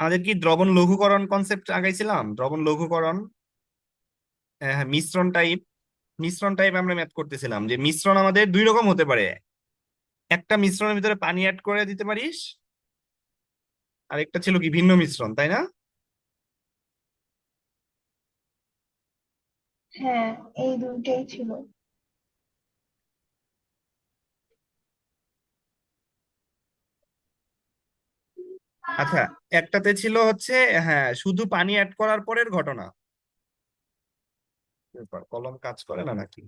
আমাদের কি দ্রবণ লঘুকরণ কনসেপ্ট আগাইছিলাম? দ্রবণ লঘুকরণ হ্যাঁ হ্যাঁ, মিশ্রণ টাইপ মিশ্রণ টাইপ আমরা ম্যাথ করতেছিলাম যে মিশ্রণ আমাদের দুই রকম হতে পারে। একটা মিশ্রণের ভিতরে পানি অ্যাড করে দিতে পারিস আর একটা ছিল কি ভিন্ন মিশ্রণ তাই না? হ্যাঁ এই দুইটাই ছিল। আচ্ছা একটাতে ছিল হচ্ছে হ্যাঁ শুধু পানি অ্যাড করার পরের ঘটনা। কলম কাজ করে না নাকি?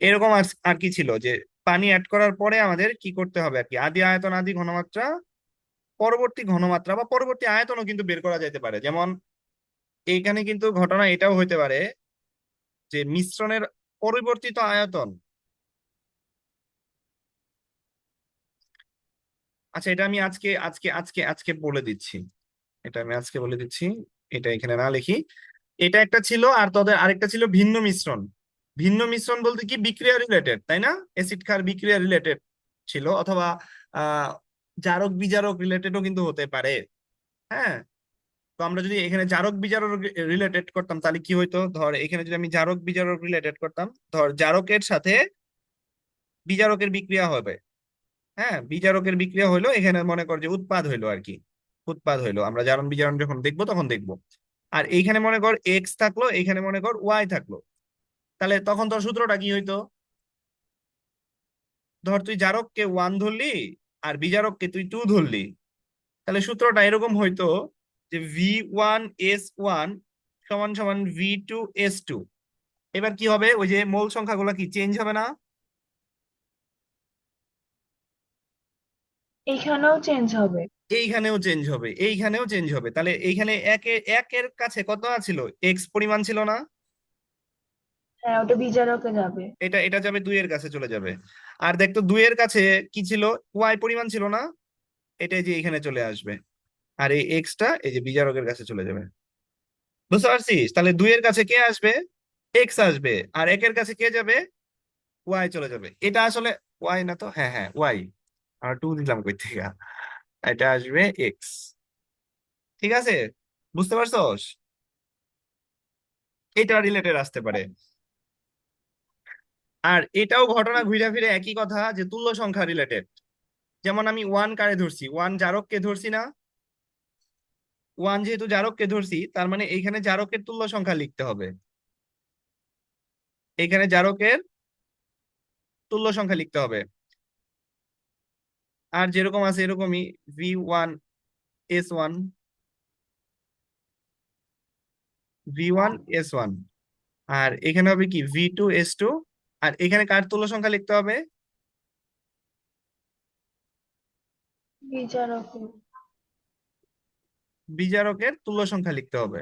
এরকম আর কি ছিল যে পানি অ্যাড করার পরে আমাদের কি করতে হবে আর কি? আদি আয়তন আদি ঘনমাত্রা পরবর্তী ঘনমাত্রা বা পরবর্তী আয়তনও কিন্তু বের করা যেতে পারে। যেমন এইখানে কিন্তু ঘটনা এটাও হইতে পারে যে মিশ্রণের পরিবর্তিত আয়তন আচ্ছা এটা আমি আজকে আজকে আজকে আজকে বলে দিচ্ছি। এটা আমি আজকে বলে দিচ্ছি। এটা এখানে না লিখি। এটা একটা ছিল আর তোদের আরেকটা ছিল ভিন্ন মিশ্রণ। ভিন্ন মিশ্রণ বলতে কি? বিক্রিয়া রিলেটেড তাই না? অ্যাসিড ক্ষার বিক্রিয়া রিলেটেড ছিল অথবা জারক বিজারক রিলেটেডও কিন্তু হতে পারে। হ্যাঁ? তো আমরা যদি এখানে জারক বিজারক রিলেটেড করতাম তাহলে কি হইতো? ধর এখানে যদি আমি জারক বিজারক রিলেটেড করতাম, ধর জারকের সাথে বিজারকের বিক্রিয়া হবে। হ্যাঁ বিজারকের বিক্রিয়া হইল, এখানে মনে কর যে উৎপাদ হইল আর কি উৎপাদ হইল, আমরা জারণ বিজারণ যখন দেখব তখন দেখব। আর এইখানে মনে কর এক্স থাকল এখানে মনে কর ওয়াই থাকল। তাহলে তখন তোর সূত্রটা কি হইতো? ধর তুই জারককে ওয়ান ধরলি আর বিজারককে তুই টু ধরলি। তাহলে সূত্রটা এরকম হইতো যে ভি ওয়ান এস ওয়ান সমান সমান ভি টু এস টু এবার কি হবে? ওই যে মোল সংখ্যাগুলো কি চেঞ্জ হবে না? এইখানেও চেঞ্জ হবে। এইখানেও চেঞ্জ হবে এইখানেও চেঞ্জ হবে। তাহলে এইখানে একে একের কাছে কত ছিল এক্স পরিমাণ ছিল না? হ্যাঁ ওটা বিজারকে যাবে। এটা এটা যাবে দুইয়ের কাছে চলে যাবে। আর দেখতো দুইয়ের কাছে কি ছিল? ওয়াই পরিমাণ ছিল না? এটা যে এখানে চলে আসবে। আর এই এক্সটা এই যে বিজারকের কাছে চলে যাবে। বুঝতে পারছিস? তাহলে দুইয়ের কাছে কে আসবে? এক্স আসবে। আর একের কাছে কে যাবে? ওয়াই চলে যাবে। এটা আসলে ওয়াই না তো? হ্যাঁ হ্যাঁ ওয়াই আমরা টু দিলাম কই থেকে? এটা আসবে এক্স ঠিক আছে? বুঝতে পারছস? এটা রিলেটেড আসতে পারে। আর এটাও ঘটনা ঘুরে ফিরে একই কথা যে তুল্য সংখ্যা রিলেটেড যেমন আমি ওয়ান কারে ধরছি? ওয়ান জারককে ধরছি না। ওয়ান যেহেতু জারককে ধরছি, তার মানে এইখানে জারকের তুল্য সংখ্যা লিখতে হবে। এখানে জারকের তুল্য সংখ্যা লিখতে হবে। আর যেরকম আছে এরকমই V one S one V one S one আর এখানে হবে কি? ভি টু এস টু আর এখানে কার তুল্য সংখ্যা লিখতে হবে? বিচারকের তুল্য সংখ্যা লিখতে হবে।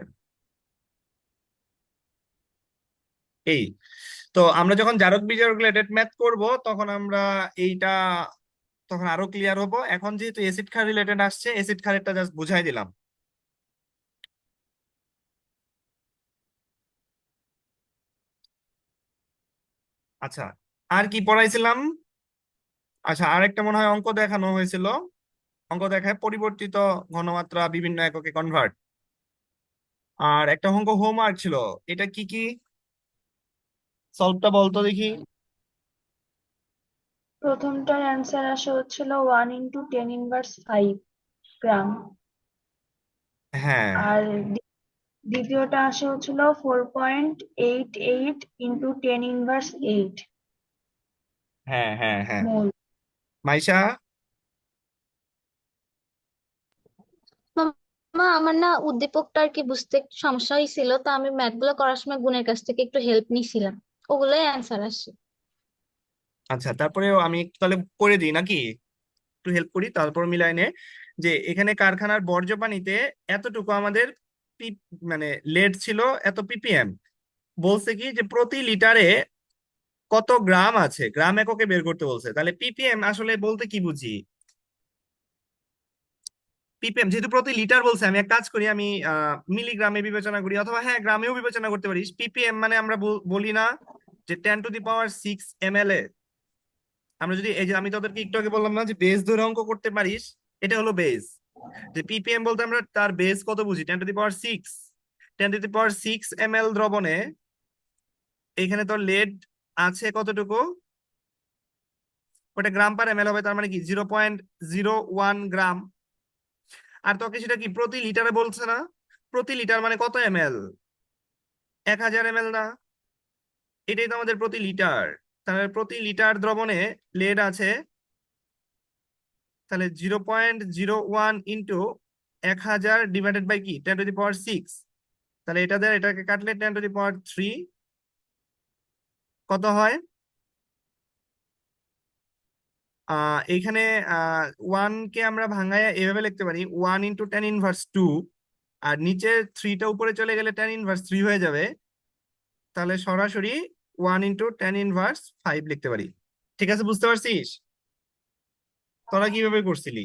এই। তো আমরা যখন জারক বিজারক রিলেটেড ম্যাথ করব তখন আমরা এইটা তখন আরও ক্লিয়ার হব। এখন যেহেতু এসিড ক্ষার রিলেটেড আসছে এসিড ক্ষারেরটা জাস্ট বুঝাই দিলাম। আচ্ছা আর কি পড়াইছিলাম? আচ্ছা আর একটা মনে হয় অঙ্ক দেখানো হয়েছিল। অঙ্ক দেখায় পরিবর্তিত ঘনমাত্রা বিভিন্ন এককে কনভার্ট আর একটা অঙ্ক হোমওয়ার্ক ছিল। এটা কি কি? সলভটা বলতো দেখি। প্রথমটার অ্যান্সার আসে হচ্ছিল one into ten inverse five gram হ্যাঁ। আর দ্বিতীয়টা আসে হচ্ছিল four point eight eight into ten inverse eight হ্যাঁ হ্যাঁ হ্যাঁ। মোল। মাইশা? মা আমার না উদ্দীপকটা আর কি বুঝতে একটু সমস্যা হয়েছিল তো আমি ম্যাথগুলো করার সময় গুণের কাছ থেকে একটু হেল্প নিছিলাম। ওগুলোই অ্যান্সার আসে। আচ্ছা তারপরে আমি একটু তাহলে করে দিই নাকি? একটু হেল্প করি, তারপর মিলাই নে যে এখানে কারখানার বর্জ্য পানিতে এতটুকু আমাদের মানে লেড ছিল এত পিপিএম বলছে কি যে প্রতি লিটারে কত গ্রাম আছে? গ্রাম এককে বের করতে বলছে। তাহলে পিপিএম আসলে বলতে কি বুঝি? পিপিএম যেহেতু প্রতি লিটার বলছে, আমি এক কাজ করি, আমি মিলিগ্রামে বিবেচনা করি অথবা হ্যাঁ গ্রামেও বিবেচনা করতে পারিস। পিপিএম মানে আমরা বলি না যে ten to the power six M L এ আমরা যদি এই যে আমি তোদেরকে একটু আগে বললাম না যে বেস ধরে অঙ্ক করতে পারিস, এটা হলো বেস যে পিপিএম বলতে আমরা তার বেস কত বুঝি? Ten to the power six ten to the power six M L দ্রবণে এখানে তোর লেড আছে কতটুকু? ওটা গ্রাম পার এম এল হবে, তার মানে কি? Zero point zero one gram আর তোকে সেটা কি? প্রতি লিটারে বলছে না? প্রতি লিটার মানে কত এম এল এক হাজার না। এটাই তো আমাদের প্রতি লিটার। তাহলে প্রতি লিটার দ্রবণে লেড আছে তাহলে zero point zero one into এক হাজার ডিভাইডেড বাই কি? Ten to the power six. তাহলে এটা দিয়ে এটাকে কাটলে ten to the power three. কত হয়? এখানে ওয়ান কে আমরা ভাঙায় এভাবে লিখতে পারি, one into ten inverse two. আর নিচে থ্রিটা উপরে চলে গেলে টেন ইনভার্স থ্রি হয়ে যাবে। তাহলে সরাসরি one into ten inverse five লিখতে পারি। ঠিক আছে বুঝতে পারছিস? তোরা কীভাবে করছিলি?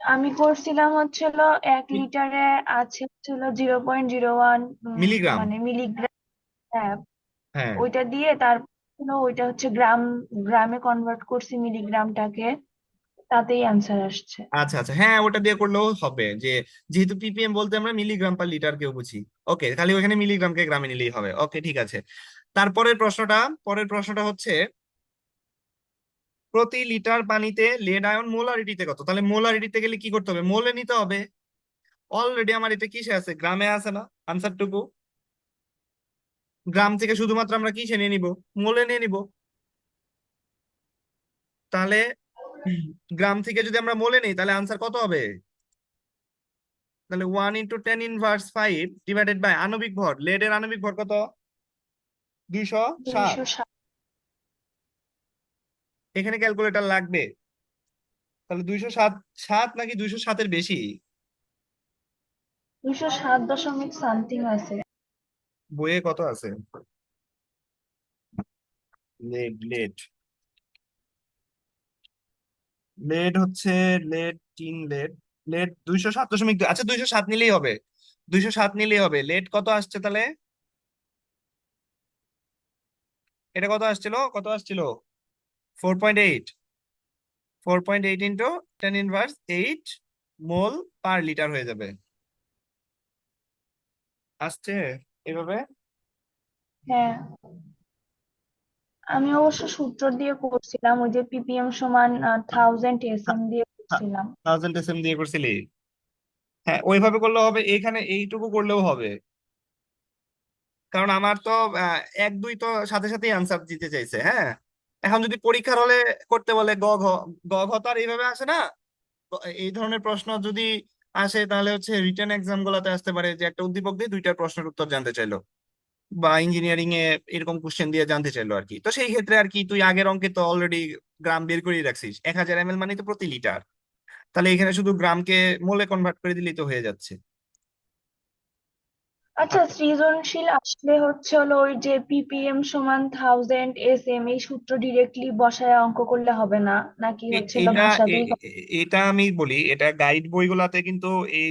আমি করছিলাম হচ্ছিল এক লিটারে আছে হচ্ছিল zero point zero one milligram. মানে মিলিগ্রাম হ্যাঁ। হ্যাঁ। ওইটা দিয়ে তারপর ওইটা হচ্ছে গ্রাম গ্রামে কনভার্ট করছি মিলিগ্রামটাকে। তাতেই অ্যান্সার আসছে। আচ্ছা আচ্ছা। হ্যাঁ ওটা দিয়ে করলেও হবে যে, যেহেতু পিপিএম বলতে আমরা মিলিগ্রাম পার লিটার কেউ বুঝি। ওকে খালি ওখানে মিলিগ্রামকে গ্রামে নিলেই হবে। ওকে ঠিক আছে। তারপরের প্রশ্নটা, পরের প্রশ্নটা হচ্ছে, প্রতি লিটার পানিতে লেড আয়ন মোলারিটিতে কত? তাহলে মোলারিটিতে গেলে কি করতে হবে? মোলে নিতে হবে। অলরেডি আমার এটা কিসে আছে? গ্রামে আছে না? আনসারটুকু গ্রাম থেকে শুধুমাত্র আমরা কিসে নিয়ে নিব? মোলে নিয়ে নিব। তাহলে গ্রাম থেকে যদি আমরা মোলে নিই তাহলে আনসার কত হবে? তাহলে one into ten inverse five divided by আণবিক ভর লেডের আণবিক ভর কত? দুইশো সাত। এখানে ক্যালকুলেটর লাগবে। তাহলে দুইশো সাত সাত নাকি দুইশো সাতের বেশি? দুইশো সাত দশমিক সামথিং আছে। বইয়ে কত আছে? লেড লেড লেড হচ্ছে লেড তিন লেড লেড দুইশো সাত দশমিক। আচ্ছা দুইশো সাত নিলেই হবে, দুইশো সাত নিলেই হবে, লেড কত আসছে তাহলে? এটা কত আসছিল? কত আসছিল? Four point eight, four point eight into ten inverse eight mole per litre হয়ে যাবে। আসছে এভাবে? হ্যাঁ। আমি অবশ্য সূত্র দিয়ে করছিলাম, ওই যে পিপিএম সমান থাউজেন্ড এসএম দিয়ে করছিলাম। থাউজেন্ড এসএম দিয়ে করছিলি? হ্যাঁ ওইভাবে করলেও হবে, এখানে এইটুকু করলেও হবে। কারণ আমার তো এক, দুই তো সাথে সাথেই আনসার দিতে চাইছে হ্যাঁ? এখন যদি পরীক্ষার হলে করতে বলে গ, ঘ গ, ঘ তো আর এইভাবে আসে না? এই ধরনের প্রশ্ন যদি আসে, তাহলে হচ্ছে রিটেন এক্সাম গুলাতে আসতে পারে যে একটা উদ্দীপক দিয়ে দুইটা প্রশ্নের উত্তর জানতে চাইলো। বা ইঞ্জিনিয়ারিং এ এরকম কোশ্চেন দিয়ে জানতে চাইলো আর কি। তো সেই ক্ষেত্রে আর কি তুই আগের অঙ্কে তো অলরেডি গ্রাম বের করেই রাখছিস। এক হাজার এম এল মানে তো প্রতি লিটার। তাহলে এখানে শুধু গ্রামকে মোলে কনভার্ট করে দিলেই তো হয়ে যাচ্ছে। আচ্ছা সৃজনশীল আসলে হচ্ছে হলো ওই যে পিপিএম সমান থাউজেন্ড এস এম এই সূত্র ডিরেক্টলি বসায় অঙ্ক করলে হবে না? নাকি হচ্ছে এটা ভাষা এটা আমি বলি এটা গাইড বইগুলাতে কিন্তু এই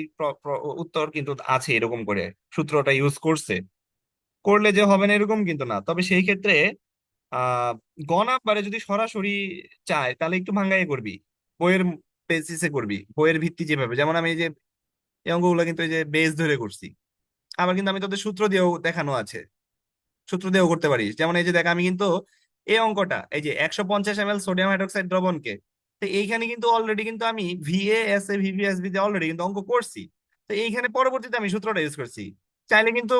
উত্তর কিন্তু আছে এরকম করে। সূত্রটা ইউজ করছে। করলে যে হবে না, এরকম কিন্তু না। তবে সেই ক্ষেত্রে আহ গ নাম্বারে যদি সরাসরি চায়, তাহলে একটু ভাঙ্গাই করবি। বইয়ের বেসিসে করবি, বইয়ের ভিত্তি যেভাবে। যেমন আমি এই যে, এই অঙ্কগুলো কিন্তু এই যে বেস ধরে করছি। আবার কিন্তু, আমি তোদের সূত্র দিয়েও দেখানো আছে। সূত্র দিয়েও করতে পারিস। যেমন এই যে দেখ, আমি কিন্তু এই অঙ্কটা, এই যে একশো পঞ্চাশ এম এল সোডিয়াম হাইড্রোক্সাইড দ্রবণকে, তো এইখানে কিন্তু অলরেডি কিন্তু আমি ভিএ এস এ ভিভিএসবি দিয়ে অলরেডি কিন্তু অঙ্ক করছি। তো এইখানে পরবর্তীতে আমি সূত্রটা ইউজ করছি। চাইলে কিন্তু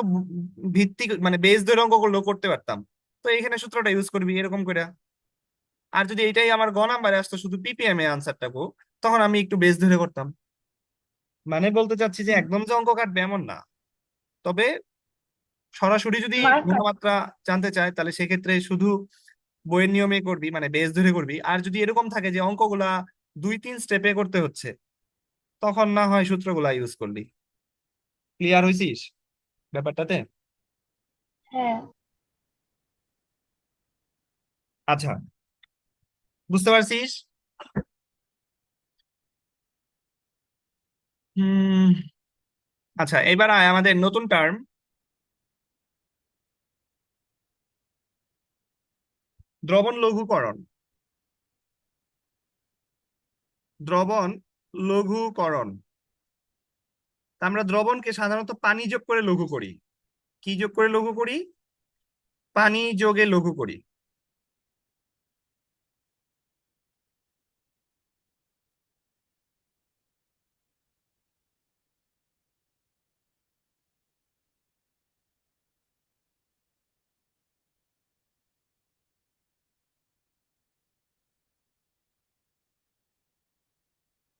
ভিত্তি মানে বেস ধরে অঙ্ক করলেও করতে পারতাম। তো এখানে সূত্রটা ইউজ করবি এরকম করে আর যদি এটাই আমার গ নাম্বারে আসতো শুধু পিপিএম এ আনসারটাকু তখন আমি একটু বেস ধরে করতাম। মানে বলতে চাচ্ছি যে একদম যে অঙ্ক কাটবে এমন না। তবে সরাসরি যদি গুণমাত্রা জানতে চায় তাহলে সেক্ষেত্রে শুধু বইয়ের নিয়মে করবি মানে বেস ধরে করবি। আর যদি এরকম থাকে যে অঙ্কগুলা দুই তিন স্টেপে করতে হচ্ছে তখন না হয় সূত্রগুলা ইউজ করলি। ক্লিয়ার হয়েছিস ব্যাপারটাতে? হ্যাঁ। আচ্ছা। বুঝতে পারছিস? হুম। আচ্ছা এবার আয় আমাদের নতুন টার্ম দ্রবণ লঘুকরণ। দ্রবণ লঘুকরণ। আমরা দ্রবণকে সাধারণত পানি যোগ করে লঘু করি। কি যোগ করে লঘু করি? পানি যোগে লঘু করি।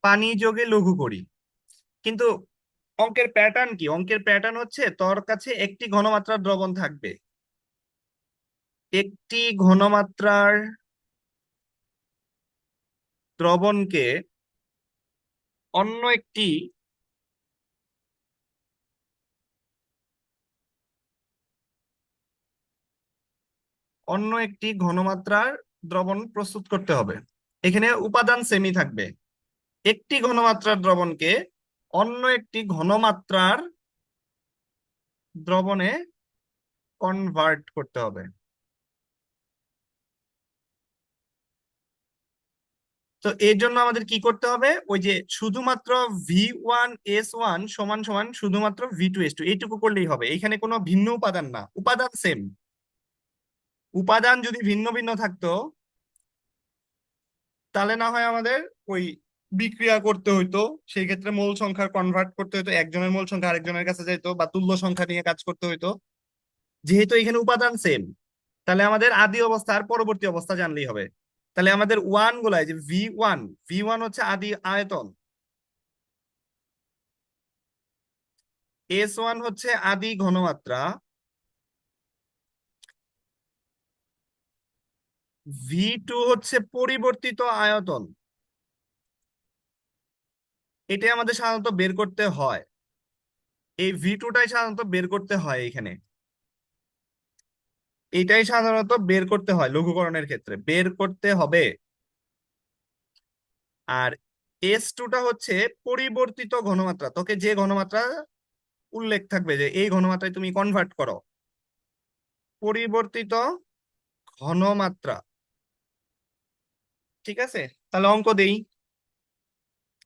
পানি যোগে লঘু করি। কিন্তু অঙ্কের প্যাটার্ন কি? অঙ্কের প্যাটার্ন হচ্ছে তোর কাছে একটি ঘনমাত্রার দ্রবণ থাকবে। একটি ঘনমাত্রার দ্রবণকে অন্য একটি অন্য একটি ঘনমাত্রার দ্রবণ প্রস্তুত করতে হবে। এখানে উপাদান সেমি থাকবে। একটি ঘনমাত্রার দ্রবণকে অন্য একটি ঘনমাত্রার দ্রবণে কনভার্ট করতে হবে। তো এর জন্য আমাদের কি করতে হবে? ওই যে শুধুমাত্র ভি ওয়ান এস ওয়ান সমান সমান শুধুমাত্র ভি টু এস টু এইটুকু করলেই হবে। এখানে কোনো ভিন্ন উপাদান না, উপাদান সেম উপাদান যদি ভিন্ন ভিন্ন থাকতো, তাহলে না হয় আমাদের ওই বিক্রিয়া করতে হইতো সেই ক্ষেত্রে মোল সংখ্যা কনভার্ট করতে হইতো, একজনের মূল সংখ্যা আরেকজনের কাছে যাইতো বা তুল্য সংখ্যা নিয়ে কাজ করতে হইতো। যেহেতু এখানে উপাদান সেম তাহলে আমাদের আদি অবস্থা আর পরবর্তী অবস্থা জানলেই হবে। তাহলে আমাদের ওয়ান গুলায় যে ভি ওয়ান ভি ওয়ান হচ্ছে আদি আয়তন। এস ওয়ান হচ্ছে আদি ঘনমাত্রা। ভি টু হচ্ছে পরিবর্তিত আয়তন। এটাই আমাদের সাধারণত বের করতে হয়। এই ভি টুটাই সাধারণত বের করতে হয় এখানে। এটাই সাধারণত বের করতে হয় লঘুকরণের ক্ষেত্রে। বের করতে হবে। আর এস টুটা হচ্ছে পরিবর্তিত ঘনমাত্রা। তোকে যে ঘনমাত্রা উল্লেখ থাকবে যে এই ঘনমাত্রায় তুমি কনভার্ট করো। পরিবর্তিত ঘনমাত্রা। ঠিক আছে? তাহলে অঙ্ক দেই।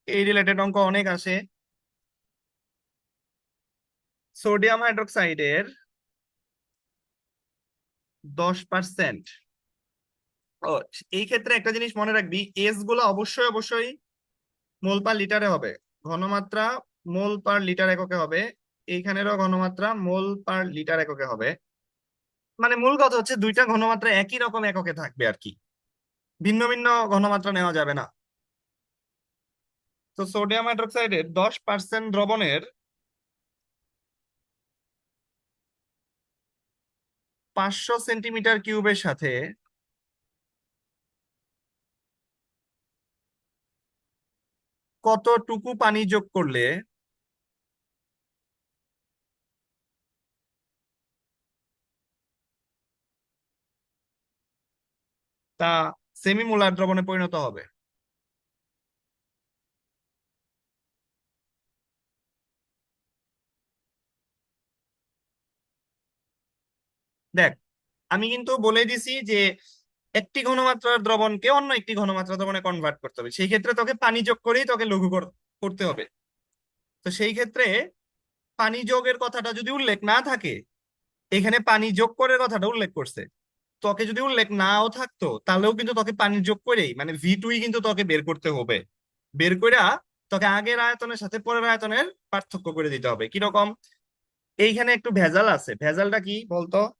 এই রিলেটেড অঙ্ক অনেক আসে সোডিয়াম হাইড্রোক্সাইডের দশ পার্সেন্ট এই ক্ষেত্রে একটা জিনিস মনে রাখবি এসগুলো অবশ্যই অবশ্যই মোল পার লিটারে হবে। ঘনমাত্রা মোল পার লিটার এককে হবে। এইখানেরও ঘনমাত্রা মোল পার লিটার এককে হবে। মানে মূল কথা হচ্ছে দুইটা ঘনমাত্রা একই রকম এককে থাকবে আর কি। ভিন্ন ভিন্ন ঘনমাত্রা নেওয়া যাবে না। তো সোডিয়াম হাইড্রোক্সাইডের দশ পার্সেন্ট দ্রবণের পাঁচশো সেন্টিমিটার কিউবের সাথে কতটুকু পানি যোগ করলে তা সেমিমোলার দ্রবণে পরিণত হবে? দেখ, আমি কিন্তু বলে দিছি যে একটি ঘনমাত্রার দ্রবণকে অন্য একটি ঘনমাত্রা দ্রবণে কনভার্ট করতে হবে। সেই ক্ষেত্রে তোকে পানি যোগ করেই তোকে লঘু কর- করতে হবে। তো সেই ক্ষেত্রে পানি যোগের কথাটা যদি উল্লেখ না থাকে, এখানে পানি যোগ করার কথাটা উল্লেখ করছে। তোকে যদি উল্লেখ নাও থাকতো, তাহলেও কিন্তু তোকে পানি যোগ করেই মানে ভি টুই কিন্তু তোকে বের করতে হবে। বের কইরা তোকে আগের আয়তনের সাথে পরের আয়তনের পার্থক্য করে দিতে হবে। কীরকম? এইখানে একটু ভেজাল আছে। ভেজালটা কি বলতো?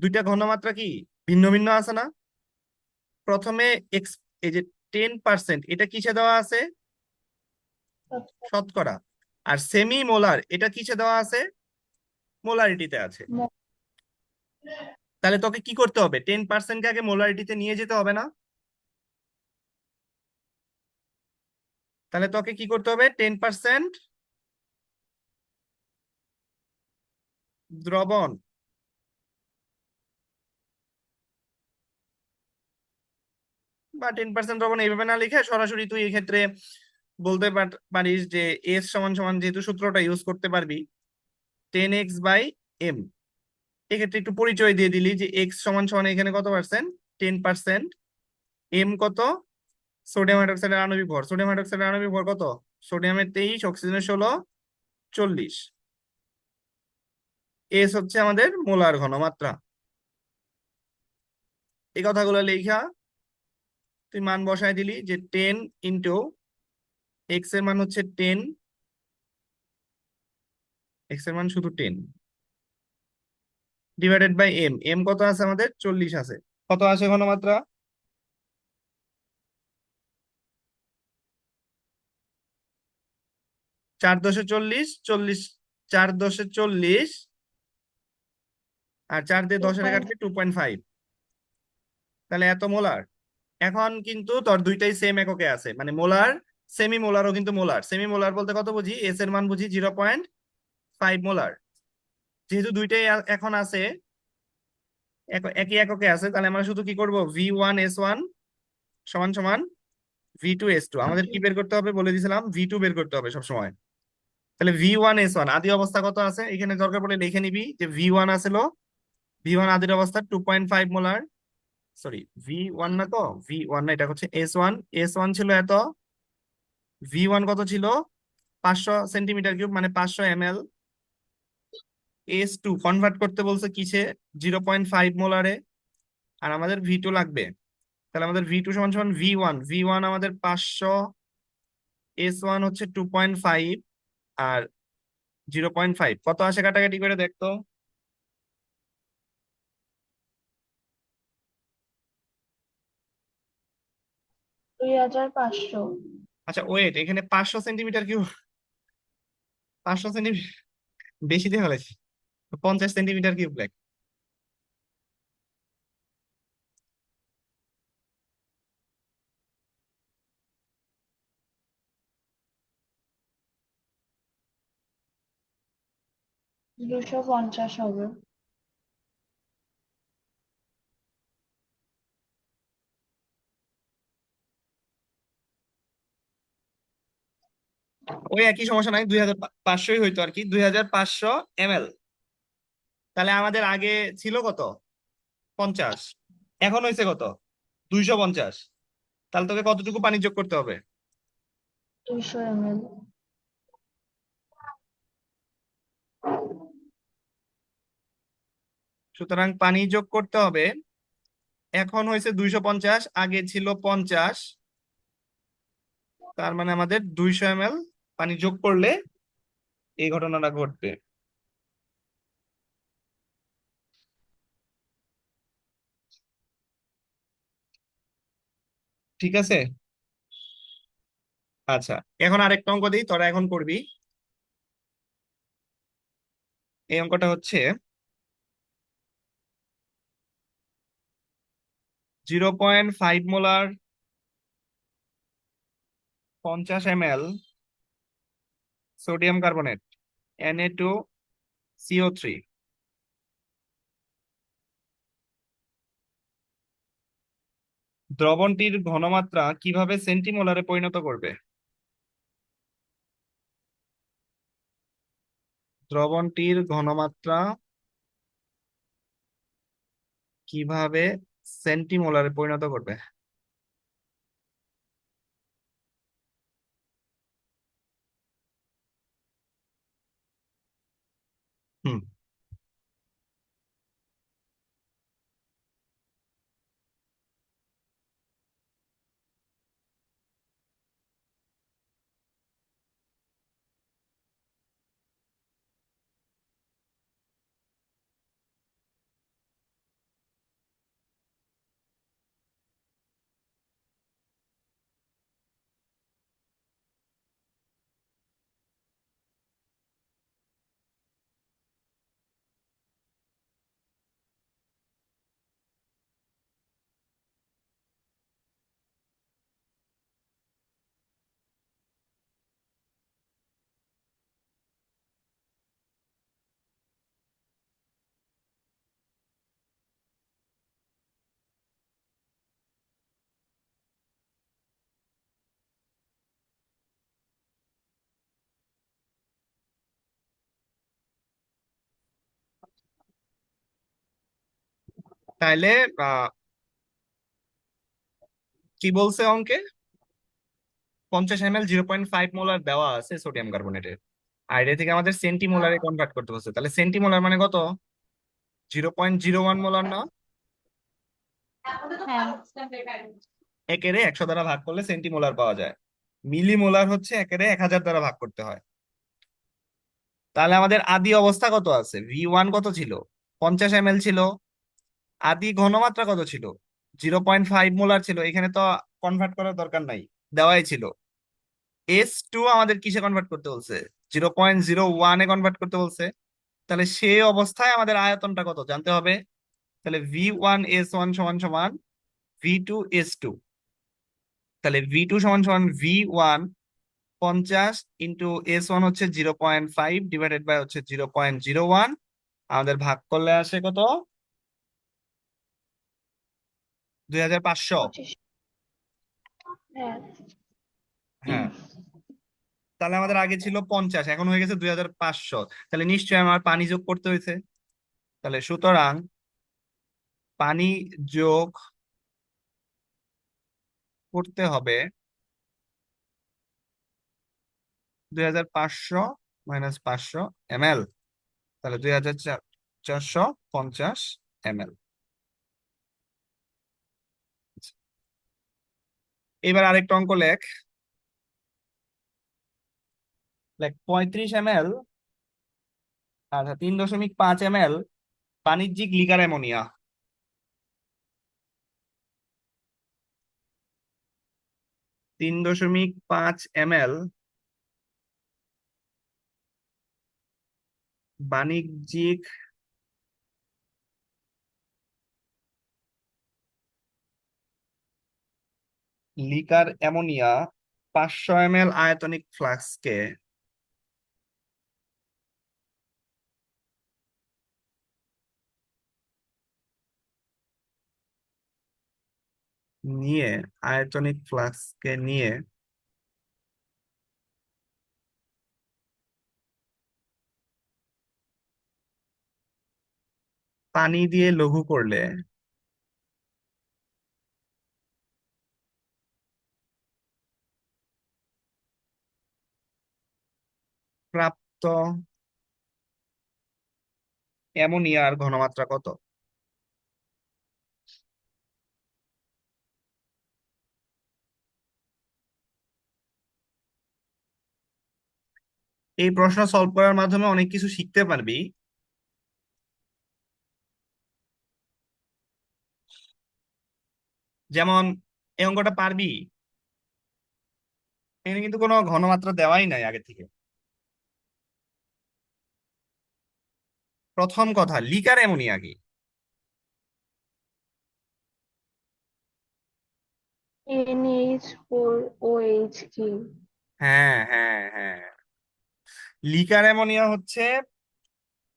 দুইটা ঘনমাত্রা কি? ভিন্ন ভিন্ন আছে না? প্রথমে এক্স এই যে টেন পার্সেন্ট এটা কিসে দেওয়া আছে? শতকরা। আর সেমি মোলার এটা কিসে দেওয়া আছে? মোলারিটিতে আছে। তাহলে তোকে কি করতে হবে? টেন পার্সেন্টকে আগে মোলারিটিতে নিয়ে যেতে হবে না? তাহলে তোকে কি করতে হবে? টেন পার্সেন্ট দ্রবণ। বা টেন পার্সেন্ট দ্রবণ এইভাবে না লিখে সরাসরি তুই এক্ষেত্রে বলতে পার- পারিস যে এস সমান সমান যেহেতু সূত্রটা ইউজ করতে পারবি টেন এক্স বাই এম এক্ষেত্রে একটু পরিচয় দিয়ে দিলি যে এক্স সমান সমান এখানে কত পার্সেন্ট টেন পার্সেন্ট এম কত? সোডিয়াম হাইড্রোক্সাইডের আণবিক ভর। সোডিয়াম হাইড্রোক্সাইডের আণবিক ভর কত? সোডিয়ামের তেইশ অক্সিজেনের ষোলো, চল্লিশ। এস হচ্ছে আমাদের মোলার ঘনমাত্রা। এই কথাগুলো লেখা তুই মান বসায় দিলি যে টেন ইন্টু এক্সের মান হচ্ছে টেন এক্সের মান শুধু ten divided by M M কত আছে আমাদের? চল্লিশ আছে। কত আসে ঘনমাত্রা? চার দশে চল্লিশ চল্লিশ চার দশে চল্লিশ আর চার দিয়ে দশের 2.5 কাটলে টু পয়েন্ট ফাইভ তাহলে এত মোলার। এখন কিন্তু তোর দুইটাই সেম এককে আছে। মানে মোলার সেমি মোলারও কিন্তু মোলার। সেমি মোলার বলতে কত বুঝি? এস এর মান বুঝি জিরো পয়েন্ট ফাইভ মোলার যেহেতু দুইটাই এখন আছে, এক- একই এককে আছে, তাহলে আমরা শুধু কি করব? ভি ওয়ান এস ওয়ান সমান সমান ভি টু এস টু আমাদের কি বের করতে হবে? বলে দিয়েছিলাম ভি টু বের করতে হবে সব সময় তাহলে ভি ওয়ান এস ওয়ান আদি অবস্থা কত আছে? এখানে দরকার পড়লে লিখে নিবি যে ভি ওয়ান আছিল ভি ওয়ান আদির অবস্থা two point five molar sorry V one না তো? ভি ওয়ান না, এটা হচ্ছে এস ওয়ান এস ওয়ান ছিল এত। ভি ওয়ান কত ছিল? পাঁচশো সেন্টিমিটার কিউব মানে পাঁচশো M L S two convert করতে বলছে কিসে? জিরো পয়েন্ট ফাইভ মোলারে। আর আমাদের ভি টু লাগবে। তাহলে আমাদের ভি টু সমান সমান ভি ওয়ান ভি ওয়ান আমাদের পাঁচশো। এস ওয়ান হচ্ছে টু পয়েন্ট ফাইভ আর জিরো পয়েন্ট ফাইভ কত আসে কাটাকাটি করে দেখতো? দুই হাজার পাঁচশো। আচ্ছা ওয়েট এখানে পাঁচশো সেন্টিমিটার কিউব পাঁচশো সেন্টিমিটার? বেশি দিয়ে ফেলেছি। পঞ্চাশ সেন্টিমিটার কিউব লেখ দুশো পঞ্চাশ হবে। ওই একই সমস্যা নাই দুই হাজার পাঁচশোই হইতো আর কি দুই হাজার পাঁচশো এমএল তাহলে আমাদের আগে ছিল কত? পঞ্চাশ। এখন হয়েছে কত? দুইশো পঞ্চাশ। তাহলে তোকে কতটুকু পানি যোগ করতে হবে? দুইশো সুতরাং পানি যোগ করতে হবে। এখন হয়েছে দুইশো পঞ্চাশ আগে ছিল পঞ্চাশ। তার মানে আমাদের দুইশো এম এল পানি যোগ করলে এই ঘটনাটা ঘটবে। ঠিক আছে? আচ্ছা এখন আরেকটা অঙ্ক দিই, তোরা এখন করবি। এই অঙ্কটা হচ্ছে জিরো পয়েন্ট ফাইভ মোলার পঞ্চাশ M L sodium carbonate, Na two C O three দ্রবণটির ঘনমাত্রা কীভাবে সেন্টিমোলারে পরিণত করবে? দ্রবণটির ঘনমাত্রা কীভাবে সেন্টিমোলারে পরিণত করবে হুম তাহলে কি বলছে অঙ্কে? পঞ্চাশ M L zero point five molar দেওয়া আছে সোডিয়াম কার্বনেটের। আর এটা থেকে আমাদের সেন্টিমোলারে কনভার্ট করতে হচ্ছে তাহলে সেন্টিমোলার মানে কত? Zero point zero one molar না? হ্যাঁ। একেরে একশো দ্বারা ভাগ করলে সেন্টিমোলার পাওয়া যায়। মিলিমোলার হচ্ছে একেরে এক হাজার দ্বারা ভাগ করতে হয়। তাহলে আমাদের আদি অবস্থা কত আছে? ভি ওয়ান কত ছিল? পঞ্চাশ এম ছিল। আদি ঘনমাত্রা কত ছিল? জিরো পয়েন্ট ফাইভ মোলার ছিল। এখানে তো কনভার্ট করার দরকার নাই। দেওয়াই ছিল। এস টু আমাদের কিসে কনভার্ট করতে বলছে? জিরো পয়েন্ট জিরো ওয়ানে কনভার্ট করতে বলছে। তাহলে সেই অবস্থায় আমাদের আয়তনটা কত? জানতে হবে। তাহলে ভি ওয়ান এস ওয়ান সমান সমান ভি টু এস টু তাহলে ভি টু সমান সমান ভি ওয়ান পঞ্চাশ ইন্টু এস ওয়ান হচ্ছে zero point five divided by হচ্ছে জিরো পয়েন্ট জিরো ওয়ান। আমাদের ভাগ করলে আসে কত? দুই হাজার পাঁচশো। পঁচিশ হ্যাঁ। হ্যাঁ। তাহলে আমাদের আগে ছিল পঞ্চাশ এখন হয়ে গেছে দুই হাজার পাঁচশো। তাহলে নিশ্চয়ই আমার পানি যোগ করতে হয়েছে। তাহলে সুতরাং পানি যোগ করতে হবে দুই হাজার পাঁচশো মাইনাস পাঁচশো এম এল। তাহলে দুই হাজার চারশো পঞ্চাশ এম এল। এবার আরেকটা অঙ্ক লেখ। লেখ, পঁয়ত্রিশ এম এল আচ্ছা তিন দশমিক পাঁচ এম এল বাণিজ্যিক লিকার অ্যামোনিয়া। তিন দশমিক পাঁচ এম এল বাণিজ্যিক লিকার অ্যামোনিয়া পাঁচশো এম এল আয়তনিক ফ্লাস্কে নিয়ে, আয়তনিক ফ্লাস্কে নিয়ে পানি দিয়ে লঘু করলে প্রাপ্ত অ্যামোনিয়ার ঘনমাত্রা কত? এই প্রশ্ন সলভ করার মাধ্যমে অনেক কিছু শিখতে পারবি। যেমন, এই অঙ্কটা পারবি? এখানে কিন্তু কোনো ঘনমাত্রা দেওয়াই নাই আগে থেকে। প্রথম কথা লিকার অ্যামোনিয়া কি? N H four O H কি? হ্যাঁ হ্যাঁ হ্যাঁ। লিকার অ্যামোনিয়া হচ্ছে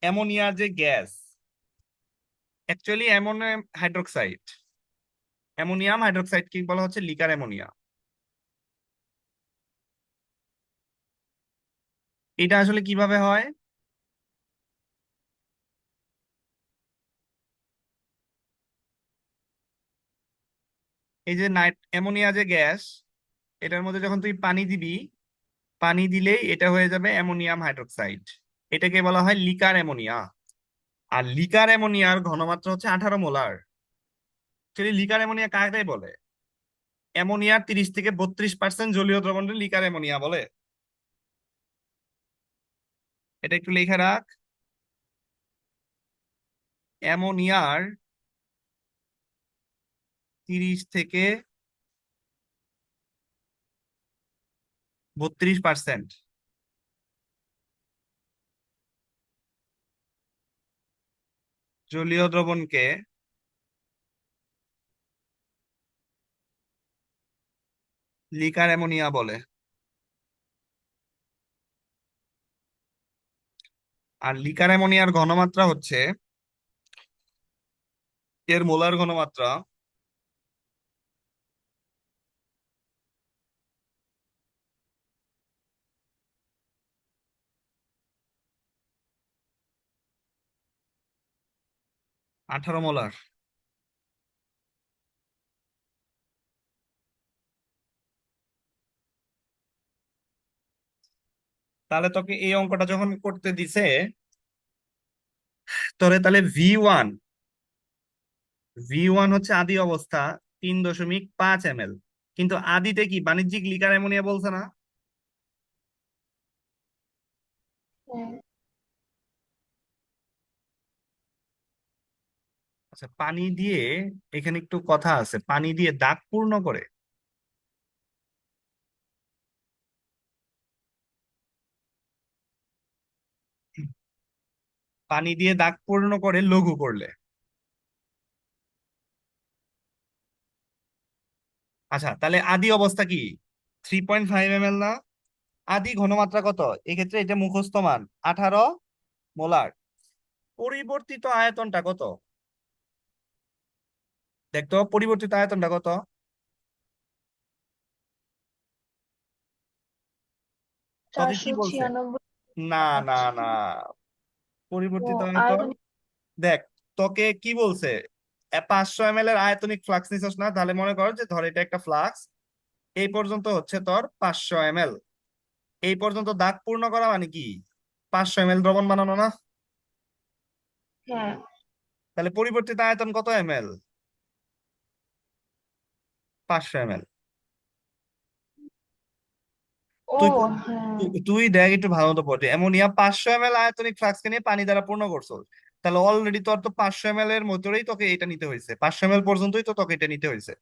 অ্যামোনিয়ার যে gas actually ammonium hydroxide ammonium hydroxide কি বলা হচ্ছে? Liquor ammonia. এটা আসলে কীভাবে হয়? এই যে নাইট অ্যামোনিয়া যে গ্যাস এটার মধ্যে যখন তুই পানি দিবি, পানি দিলেই এটা হয়ে যাবে অ্যামোনিয়াম হাইড্রোক্সাইড এটাকে বলা হয় লিকার অ্যামোনিয়া আর লিকার অ্যামোনিয়ার ঘনমাত্রা হচ্ছে আঠারো মোলার। লিকার অ্যামোনিয়া কাকে বলে? অ্যামোনিয়ার তিরিশ থেকে বত্রিশ পার্সেন্ট জলীয় দ্রবণকে লিকার অ্যামোনিয়া বলে। এটা একটু লেখা রাখ। অ্যামোনিয়ার তিরিশ থেকে বত্রিশ পার্সেন্ট। জলীয় দ্রবণকে লিকার অ্যামোনিয়া বলে। আর লিকার অ্যামোনিয়ার ঘনমাত্রা হচ্ছে, এর মোলার ঘনমাত্রা আঠারো মলার। তাহলে তোকে এই অঙ্কটা যখন করতে দিছে, তোরে তাহলে ভি ওয়ান ভি ওয়ান হচ্ছে আদি অবস্থা তিন দশমিক পাঁচ এম এল। কিন্তু আদিতে কি বাণিজ্যিক লিকার অ্যামোনিয়া বলছে না? আচ্ছা পানি দিয়ে এখানে একটু কথা আছে, পানি দিয়ে দাগ পূর্ণ করে। পানি দিয়ে দাগ পূর্ণ করে লঘু করলে। আচ্ছা তাহলে আদি অবস্থা কি? Three point five M L না? আদি ঘনমাত্রা কত? এক্ষেত্রে এটা মুখস্থ মান, আঠারো মোলার। পরিবর্তিত আয়তনটা কত? দেখতো পরিবর্তিত আয়তনটা কত তবে কি বলছে? না না। না। পরিবর্তিত আয়তন দেখ তোকে কি বলছে? পাঁচশো এম এল এর আয়তনিক ফ্লাক্স নিছস না? তাহলে মনে কর যে ধর এটা একটা ফ্লাক্স এই পর্যন্ত হচ্ছে তোর পাঁচশো এম এল এই পর্যন্ত দাগ পূর্ণ করা মানে কি? পাঁচশো এম এল দ্রবণ বানানো না? হ্যাঁ। তাহলে পরিবর্তিত আয়তন কত এম এল পাঁচশো এম এল তুই তুই দেখ একটু ভালো মতো পড়ে অ্যামোনিয়া পাঁচশো এম এল আয়তনিক ফ্লাক্সকে নিয়ে পানি দ্বারা পূর্ণ করছ। তাহলে অলরেডি তোর তো পাঁচশো এম এল এর মধ্যেই তোকে এটা নিতে হয়েছে। পাঁচশো এম এল পর্যন্তই তো তোকে এটা নিতে হয়েছে।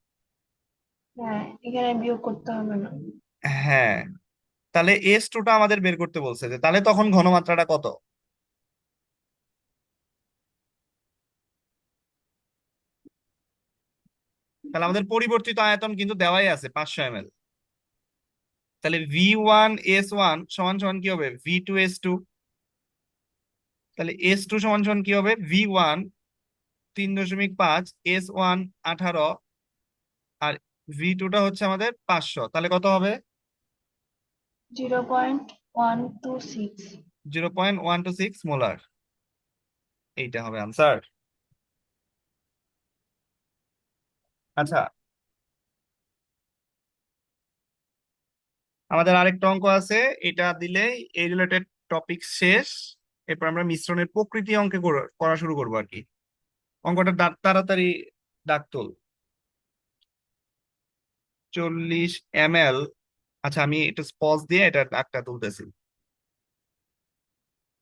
হ্যাঁ এখানে বিয়োগ করতে হবে না। হ্যাঁ। তাহলে এস টুটা আমাদের বের করতে বলছে যে তাহলে তখন ঘনমাত্রাটা কত? তাহলে আমাদের পরিবর্তিত আয়তন কিন্তু দেওয়াই আছে পাঁচশো এম এল তাহলে ভি ওয়ান এস ওয়ান সমান সমান কি হবে? ভি টু এস টু তাহলে এস টু সমান সমান কি হবে? ভি ওয়ান তিন দশমিক পাঁচ এস ওয়ান আঠারো আর ভি টুটা হচ্ছে আমাদের পাঁচশো। তাহলে কত হবে? Zero point one two six. Zero point one two six molar. এইটা হবে আনসার আচ্ছা। আমাদের আরেকটা অঙ্ক আছে, এটা দিলেই এই রিলেটেড টপিক শেষ, এরপর আমরা মিশ্রণের প্রকৃতি অঙ্কে করা শুরু করব আর কি। অঙ্কটা তাড়াতাড়ি দাগ তোল। চল্লিশ এম এল আচ্ছা আমি এটা পজ দিয়ে এটা দাগটা তুলতেছি।